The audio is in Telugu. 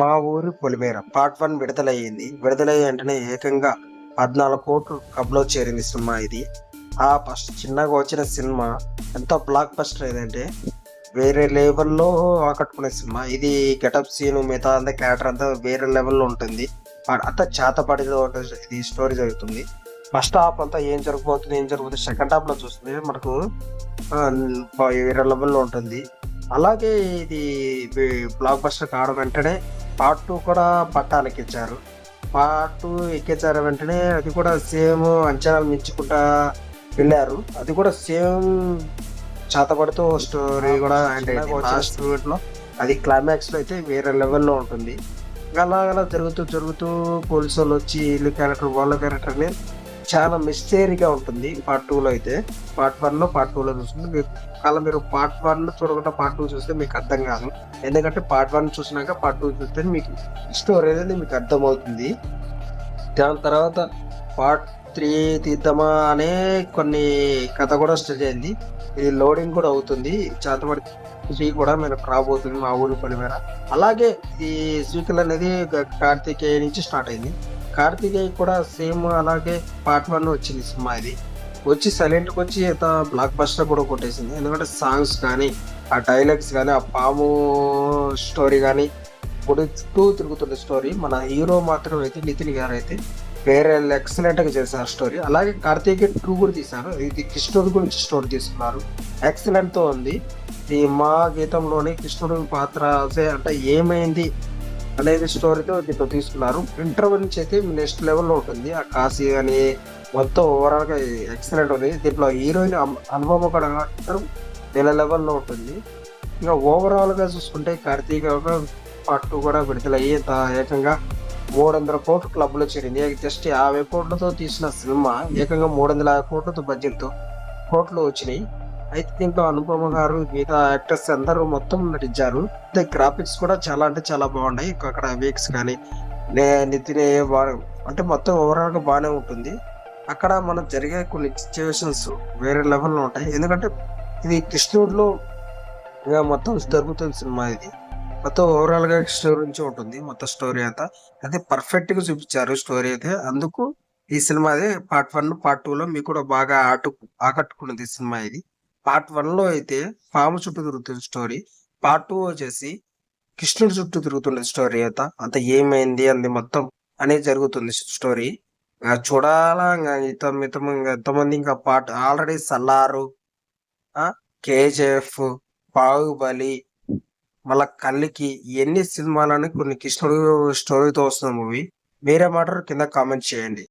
మా ఊరి పొలిమేర. Part one విడుదలయ్యింది. విడుదలయ్యే వెంటనే ఏకంగా పద్నాలుగు కోట్లు కబ్లో చేరింది సినిమా ఇది. ఆ ఫస్ట్ చిన్నగా వచ్చిన సినిమా ఎంత బ్లాక్ బస్టర్ ఏదంటే వేరే లెవెల్లో ఆకట్టుకునే సినిమా. ఇది గెటప్ సీన్ మిగతా అంతా క్యారెక్టర్ అంతా వేరే లెవెల్లో ఉంటుంది. అంతా చేతపడి ఇది స్టోరీ జరుగుతుంది. ఫస్ట్ హాఫ్ అంతా ఏం జరగబోతుంది ఏం జరుగుతుంది సెకండ్ హాఫ్లో చూస్తుంది మనకు వేరే లెవెల్లో ఉంటుంది. అలాగే ఇది బ్లాక్ బస్టర్ కావడం వెంటనే పార్ట్ టూ కూడా పట్టాలకి ఇచ్చారు పార్ట్ టూ ఎక్కించారు వెంటనే అది కూడా సేమ్ అంచనాలు మించుకుంటా వెళ్ళారు. అది కూడా సేమ్ చేతపడుతూ స్టోరీ కూడా అంటే లాస్ట్లో అది క్లైమాక్స్లో అయితే వేరే లెవెల్లో ఉంటుంది. ఇంకా అలా అలా జరుగుతూ జరుగుతూ పోలీసు వాళ్ళు వచ్చి వీళ్ళు క్యారెక్టర్ వాళ్ళ క్యారెక్టర్ అనేది చాలా మిస్టరీగా ఉంటుంది పార్ట్ టూ లో అయితే. పార్ట్ వన్లో పార్ట్ టూ లో చూస్తుంది మీకు అలా మీరు పార్ట్ వన్ చూడకుండా పార్ట్ టూ చూస్తే మీకు అర్థం కాదు. ఎందుకంటే పార్ట్ వన్ చూసినాక పార్ట్ టూ చూస్తే మీకు స్టోరీ అనేది మీకు అర్థమవుతుంది. దాని తర్వాత పార్ట్ త్రీ తీద్దామా అనే కొన్ని కథ కూడా స్టార్ట్ అయింది. ఇది లోడింగ్ కూడా అవుతుంది. చేతబడి త్రీ కూడా మనకు రాబోతుంది మా ఊరి పని మీద అలాగే ఈ సీక్వెల్ అనేది కార్తీకేయ కార్తికేయ నుంచి స్టార్ట్ అయింది. కార్తికేయ కూడా సేమ్ అలాగే పార్ట్ వన్ వచ్చింది సినిమా ఇది. వచ్చి సైలెంట్కి వచ్చి ఇంత బ్లాక్ బస్టర్ కూడా కొట్టేసింది. ఎందుకంటే సాంగ్స్ కానీ ఆ డైలాగ్స్ కానీ ఆ పాము స్టోరీ కానీ ఇప్పుడు చుట్టూ తిరుగుతున్న స్టోరీ మన హీరో మాత్రం అయితే నితిన్ గారు అయితే వేరే ఎక్సలెంట్గా చేశారు స్టోరీ అలాగే కార్తీక్ టూ కూడా తీశారు. ఇది కృష్ణుడి గురించి స్టోరీ తీసుకున్నారు ఎక్సలెంట్తో ఉంది. ఈ మా గీతంలోని కృష్ణుడి పాత్ర అంటే ఏమైంది? అనేది స్టోరీతో దీంట్లో తీసుకున్నారు. ఇంటర్వ్యూ నుంచి అయితే నెక్స్ట్ లెవెల్లో ఉంటుంది. ఆ కాశీ అని మొత్తం ఓవరాల్గా ఎక్సలెంట్ ఉంది. దీంట్లో హీరోయిన్ అనుభవం కూడా అంటారు నెల లెవెల్లో ఉంటుంది. ఇంకా ఓవరాల్గా చూసుకుంటే కార్తీక పార్ట్ టూ కూడా విడుదలయ్యి త- ఏకంగా మూడు వందల కోట్ల క్లబ్లో చేరింది. జస్ట్ యాభై కోట్లతో తీసిన సినిమా ఏకంగా మూడు వందల యాభై కోట్లతో బడ్జెట్తో కోట్లు వచ్చినాయి. అయితే దీంట్లో అనుపమ గారు మిగతా యాక్టర్స్ అందరూ మొత్తం నటించారు. అయితే గ్రాఫిక్స్ కూడా చాలా అంటే చాలా బాగున్నాయి. అక్కడ వీక్స్ కానీ నే- నితిన్ అంటే మొత్తం ఓవరాల్గా బాగానే ఉంటుంది. అక్కడ మనం జరిగే కొన్ని సిచ్యువేషన్స్ వేరే లెవెల్లో ఉంటాయి. ఎందుకంటే ఇది కృష్ణుడిలో ఇక మొత్తం జరుగుతున్న సినిమా ఇది. మొత్తం ఓవరాల్గా నుంచి ఉంటుంది. మొత్తం స్టోరీ అంతా. అయితే పర్ఫెక్ట్గా చూపించారు స్టోరీ అయితే. అందుకు ఈ సినిమా అదే పార్ట్ వన్ పార్ట్ టూ లో మీకు కూడా బాగా ఆటు ఆకట్టుకున్నది ఈ సినిమా ఇది. పార్ట్ వన్లో అయితే పాము చుట్టూ తిరుగుతున్న స్టోరీ పార్ట్ టూ వచ్చేసి కృష్ణుడి చుట్టూ తిరుగుతున్న స్టోరీ అంత అంత ఏమైంది అంది మొత్తం అనేది జరుగుతుంది స్టోరీ. చూడాలా ఇతం ఇత మితం ఇంకా ఎంతమంది ఇంకా part already Salaar KGF Baahubali మళ్ళా కల్లికి ఎన్ని సినిమాలని కొన్ని కృష్ణుడు స్టోరీతో వస్తున్న మూవీ. మీరే మాట కింద కామెంట్ చేయండి.